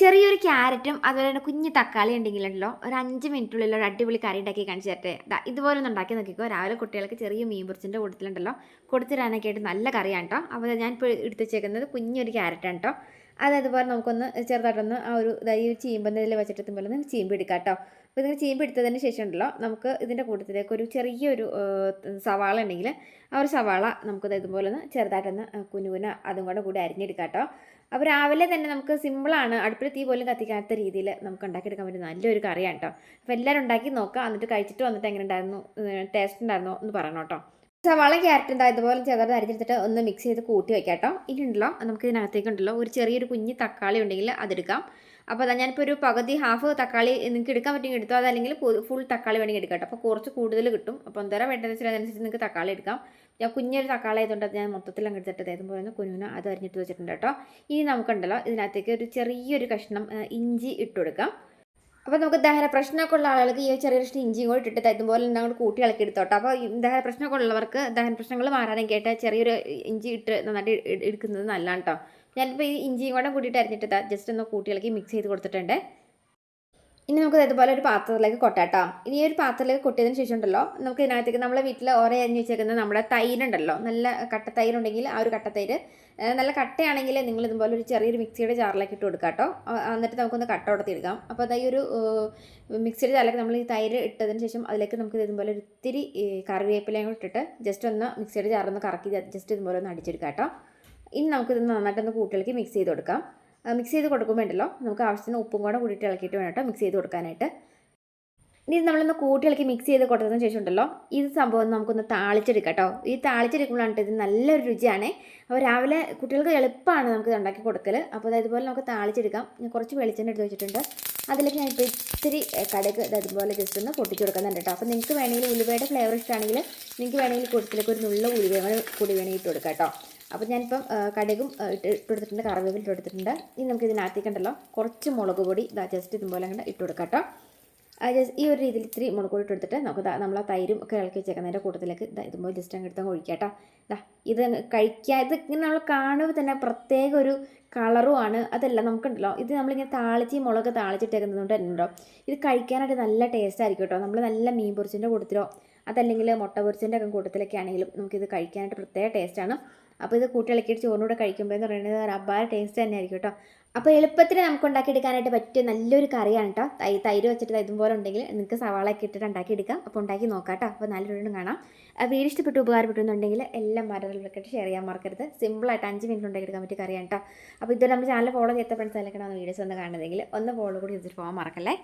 ചെറിയൊരു ക്യാരറ്റും അതുപോലെ തന്നെ കുഞ്ഞ് തക്കാളി ഉണ്ടെങ്കിലുണ്ടല്ലോ ഒരു അഞ്ച് മിനിറ്റുള്ളിൽ ഒരു അടിപൊളി കറി ഉണ്ടാക്കി കാണിച്ചു തരട്ടെ ഇതുപോലെ ഒന്ന് ഉണ്ടാക്കി നോക്കിക്കോ. രാവിലെ കുട്ടികൾക്ക് ചെറിയ മീൻ പൊറിച്ചിന്റെ കൂട്ടത്തിലുണ്ടല്ലോ. കൊടുത്തിടാനൊക്കെ ആയിട്ട് നല്ല കറിയാണ് കേട്ടോ അപ്പോൾ ഞാൻ എടുത്ത് വെച്ചേക്കുന്നത് കുഞ്ഞൊരു ക്യാരറ്റാണ് കേട്ടോ അത് അതുപോലെ നമുക്കൊന്ന് ചെറുതായിട്ടൊന്ന് ആ ഒരു ഈ ഇതിൽ വെച്ചിട്ട് ഒന്ന് ചീമ്പ് എടുക്കാം കേട്ടോ അപ്പോൾ ഇതിന് ചീമ്പ് എടുത്തതിന് ശേഷം ഉണ്ടല്ലോ നമുക്ക് ഇതിന്റെ കൂട്ടത്തിലേക്ക് ഒരു ചെറിയൊരു സവാള ഉണ്ടെങ്കിൽ ആ ഒരു സവാള നമുക്കത് ഇതുപോലെ ഒന്ന് ചെറുതായിട്ടൊന്ന് കുനുകുന അതും കൂടെ കൂടി അരിഞ്ഞെടുക്കാം കേട്ടോ അപ്പോൾ രാവിലെ തന്നെ നമുക്ക് സിമ്പിളാണ് അടുപ്പിൽ തീ പോലും കത്തിക്കാത്ത രീതിയിൽ നമുക്ക് ഉണ്ടാക്കിയെടുക്കാൻ പറ്റുന്ന നല്ലൊരു കറിയാണ് കേട്ടോ. അപ്പോൾ എല്ലാവരും ഉണ്ടാക്കി നോക്കുക എന്നിട്ട് കഴിച്ചിട്ട് വന്നിട്ട് എങ്ങനെ ഉണ്ടായിരുന്നു ടേസ്റ്റ് ഉണ്ടായിരുന്നോ എന്ന് പറയണം കേട്ടോ. സവാള ക്യാരറ്റ് എന്താ ഇതുപോലെ ചെറുതായിട്ട് അരിഞ്ഞെടുത്തിട്ട് ഒന്ന് മിക്സ് ചെയ്ത് കൂട്ടി വെക്കാം കേട്ടോ. ഇനി ഉണ്ടല്ലോ നമുക്ക് ഇതിനകത്തേക്ക് ഉണ്ടല്ലോ ഒരു ചെറിയൊരു കുഞ്ഞ് തക്കാളി ഉണ്ടെങ്കിൽ അതെടുക്കാം. അപ്പോൾ അതാ ഞാനിപ്പോൾ ഒരു പകുതി ഹാഫ് തക്കാളി നിങ്ങൾക്ക് എടുക്കാൻ പറ്റുമെങ്കിൽ എടുത്തോ? അതല്ലെങ്കിൽ ഫുൾ തക്കാളി വേണമെങ്കിൽ എടുക്കാം അപ്പോൾ കുറച്ച് കൂടുതൽ കിട്ടും. അപ്പോൾ എന്തോരം വേണ്ടതെന്ന് വെച്ചാൽ അതനുസരിച്ച് നിങ്ങൾക്ക് തക്കാളി എടുക്കാം. ഞാൻ കുഞ്ഞൊരു തക്കാളി ആയതുകൊണ്ട് അത് ഞാൻ മൊത്തത്തിൽ അങ്ങ് എടുത്തിട്ട് ഇതേപോലെ തന്നെ കുഞ്ഞുന അത് അരിഞ്ഞിട്ട് വെച്ചിട്ടുണ്ട് കേട്ടോ. ഇനി നമുക്കുണ്ടല്ലോ ഇതിനകത്തേക്ക് ഒരു ചെറിയൊരു കഷ്ണം ഇഞ്ചി ഇട്ട് കൊടുക്കാം. അപ്പോൾ നമുക്ക് ദഹന പ്രശ്നമൊക്കെ ഉള്ള ആളുകൾക്ക് ഈ ചെറിയ കഷ്ണം ഇഞ്ചിയും കൂടി ഇട്ടിട്ട് ഇതുപോലെ തന്നെ അങ്ങോട്ട് കൂട്ടി ഇളക്കി എടുത്തോട്ടോ. അപ്പോൾ ദഹന പ്രശ്നമൊക്കെ ഉള്ളവർക്ക് ദഹന പ്രശ്നങ്ങൾ മാറാനൊക്കെ ആയിട്ട് ചെറിയൊരു ഇഞ്ചി ഇട്ട് നന്നായിട്ട് എടുക്കുന്നത് നല്ലതാണ് കേട്ടോ. ഞാനിപ്പോൾ ഈ ഇഞ്ചിയും കൂടെ കൂട്ടിയിട്ട് അരിഞ്ഞിട്ട് ജസ്റ്റ് ഒന്ന് കൂട്ടി മിക്സ് ചെയ്ത് കൊടുത്തിട്ടുണ്ട്. ഇനി നമുക്ക് ഇതുപോലെ ഒരു പാത്രത്തിലേക്ക് കൊട്ടാട്ടോ. ഇനി ഈ ഒരു പാത്രത്തിലേക്ക് കൊട്ടിയതിന് ശേഷം ഉണ്ടല്ലോ നമുക്ക് ഇതിനകത്തേക്ക് നമ്മളെ വീട്ടിൽ ഓരോ അരിഞ്ഞ് വെച്ചേക്കുന്ന നമ്മുടെ തൈരുണ്ടല്ലോ നല്ല കട്ട തൈരുണ്ടെങ്കിൽ ആ ഒരു കട്ട തൈര് നല്ല കട്ടയാണെങ്കിൽ നിങ്ങൾ ഇതുപോലെ ഒരു ചെറിയൊരു മിക്സിയുടെ ജാറിലേക്ക് ഇട്ട് കൊടുക്കുക കേട്ടോ എന്നിട്ട് നമുക്കൊന്ന് കട്ട കൊടുത്തിരിക്കാം അപ്പോൾ അതായത് ഒരു മിക്സിയുടെ ജാറിലേക്ക് നമ്മൾ ഈ തൈര് ഇട്ടതിന് ശേഷം അതിലേക്ക് നമുക്ക് ഇതുപോലെ ഇത്തിരി കറിവേപ്പിലയും കൂടി ഇട്ടിട്ട് ജസ്റ്റ് ഒന്ന് മിക്സിയുടെ ജാറൊന്ന് കറക്കി ജസ്റ്റ് ഇതുപോലെ ഒന്ന് അടിച്ചെടുക്കാം കേട്ടോ ഇനി നമുക്കിത് നന്നായിട്ടൊന്ന് കൂട്ടിളക്കി മിക്സ് ചെയ്ത് കൊടുക്കാം. മിക്സ് ചെയ്ത് കൊടുക്കുമ്പോൾ ഉണ്ടല്ലോ നമുക്ക് ആവശ്യത്തിന് ഉപ്പും കൂടെ കൂടിയിട്ട് ഇളക്കിയിട്ട് വേണം കേട്ടോ മിക്സ് ചെയ്ത് കൊടുക്കാനായിട്ട്. ഇനി നമ്മളൊന്ന് കൂട്ടി ഇളക്കി മിക്സ് ചെയ്ത് കൊടുത്തതിന് ശേഷം ഉണ്ടല്ലോ ഇത് സംഭവം നമുക്കൊന്ന് താളിച്ചെടുക്കാം കേട്ടോ. ഈ താളിച്ചെടുക്കുമ്പോഴാണ് ഇത് നല്ലൊരു രുചിയാണ്. അപ്പോൾ രാവിലെ കുട്ടികൾക്ക് എളുപ്പമാണ് നമുക്ക് ഉണ്ടാക്കി കൊടുക്കൽ അപ്പോൾ ഇതുപോലെ നമുക്ക് താളിച്ചെടുക്കാം. ഞാൻ കുറച്ച് വെളിച്ചെണ്ണ എടുത്ത് വെച്ചിട്ടുണ്ട്. അതിലേക്ക് ഞാൻ ഇപ്പോൾ ഇത്തിരി കടുക് ഇതുപോലെ ജസ്റ്റ് ഒന്ന് പൊട്ടിച്ച് കൊടുക്കുന്നുണ്ട് കേട്ടോ. അപ്പോൾ നിങ്ങൾക്ക് വേണമെങ്കിൽ ഉലുവയുടെ ഫ്ലേവർ ഇഷ്ടമാണെങ്കിൽ നിങ്ങൾക്ക് വേണമെങ്കിൽ കൂട്ടത്തിലേക്ക് ഒരു നുള്ള ഉലുവയും കൂടി വേണമെങ്കിൽ ഇട്ട് കൊടുക്കാം കേട്ടോ. അപ്പോൾ ഞാനിപ്പം കടുകും ഇട്ട് ഇട്ട് കൊടുത്തിട്ടുണ്ട് കറിവേപ്പില ഇട്ട് കൊടുത്തിട്ടുണ്ട് ഇനി നമുക്ക് ഇതിനകത്തേക്ക് കുറച്ച് മുളക് പൊടി ഇതാ ജസ്റ്റ് ഇതുപോലെ അങ്ങോട്ട് ഇട്ട് കൊടുക്കാം കേട്ടോ ഈ ഒരു രീതിയിൽ ഇത്തിരി മുളക് പൊടി ഇട്ട് കൊടുത്തിട്ട് നമുക്ക് നമ്മൾ ആ തൈരും ഒക്കെ ഇളക്കി വെച്ചേക്കുന്നതിന്റെ കൂട്ടത്തിലേക്ക് ഇതാ ഇതുപോലെ ജസ്റ്റ് അങ്ങ് എടുത്തങ്ങ് ഒഴിക്കാം കേട്ടോ ഇതാ കഴിക്കുക ഇത് ഇങ്ങനെ നമ്മൾ കാണുമ്പോൾ തന്നെ പ്രത്യേക ഒരു കളറുമാണ് അതല്ല നമുക്കുണ്ടല്ലോ ഇത് നമ്മളിങ്ങനെ താളിച്ച് മുളക് താളിച്ചിട്ടേക്കുന്നത് കൊണ്ട് തന്നെ ഉണ്ടോ? ഇത് കഴിക്കാനായിട്ട് നല്ല ടേസ്റ്റ് ആയിരിക്കും കേട്ടോ. നമ്മൾ നല്ല മീൻ പൊരിച്ചിന്റെ കൂട്ടത്തിലോ അതല്ലെങ്കിൽ മുട്ട പൊരിച്ചിന്റെ ഒക്കെ കൂട്ടത്തിലൊക്കെ ആണെങ്കിലും നമുക്കിത് കഴിക്കാനായിട്ട് പ്രത്യേക ടേസ്റ്റാണ് അപ്പോൾ ഇത് കൂട്ടിളക്കിയിട്ട് ചോറിനൂടെ കഴിക്കുമ്പോൾ എന്ന് പറയുന്നത് ഒരു ടേസ്റ്റ് തന്നെ ആയിരിക്കും കേട്ടോ അപ്പോൾ എളുപ്പത്തിൽ നമുക്ക് ഉണ്ടാക്കിയെടുക്കാനായിട്ട് പറ്റിയ നല്ലൊരു കറിയാണ് കേട്ടോ തൈ തൈര് വെച്ചിട്ട് ഇതുപോലെ ഉണ്ടെങ്കിൽ നിങ്ങൾക്ക് സവാളയൊക്കെ ഇട്ടിട്ട് ഉണ്ടാക്കിയെടുക്കാം. അപ്പോൾ ഉണ്ടാക്കി നോക്കാം കേട്ടോ അപ്പോൾ നല്ലൊരു കാണാം. വീഡിയോ ഇഷ്ടപ്പെട്ട് ഉപകാരപ്പെട്ടുണ്ടെങ്കിൽ എല്ലാം മരങ്ങളിലൊക്കെ ഷെയർ ചെയ്യാൻ മറക്കരുത്. സിമ്പിളായിട്ട് അഞ്ച് മിനിറ്റ് ഉണ്ടാക്കിയെടുക്കാൻ പറ്റിയ കറിയാണ് കേട്ടോ അപ്പോൾ ഇതുവരെ നമ്മുടെ ചാനൽ ഫോളോ ചെയ്യാത്ത ഫ്രണ്ട്സ് അല്ലെങ്കിൽ വീഡിയോസ് ഒന്ന് കാണുന്നതെങ്കിൽ ഒന്ന് ഫോളോ കൂടി ചെയ്തിട്ട് പോകാൻ മറക്കല്ലേ?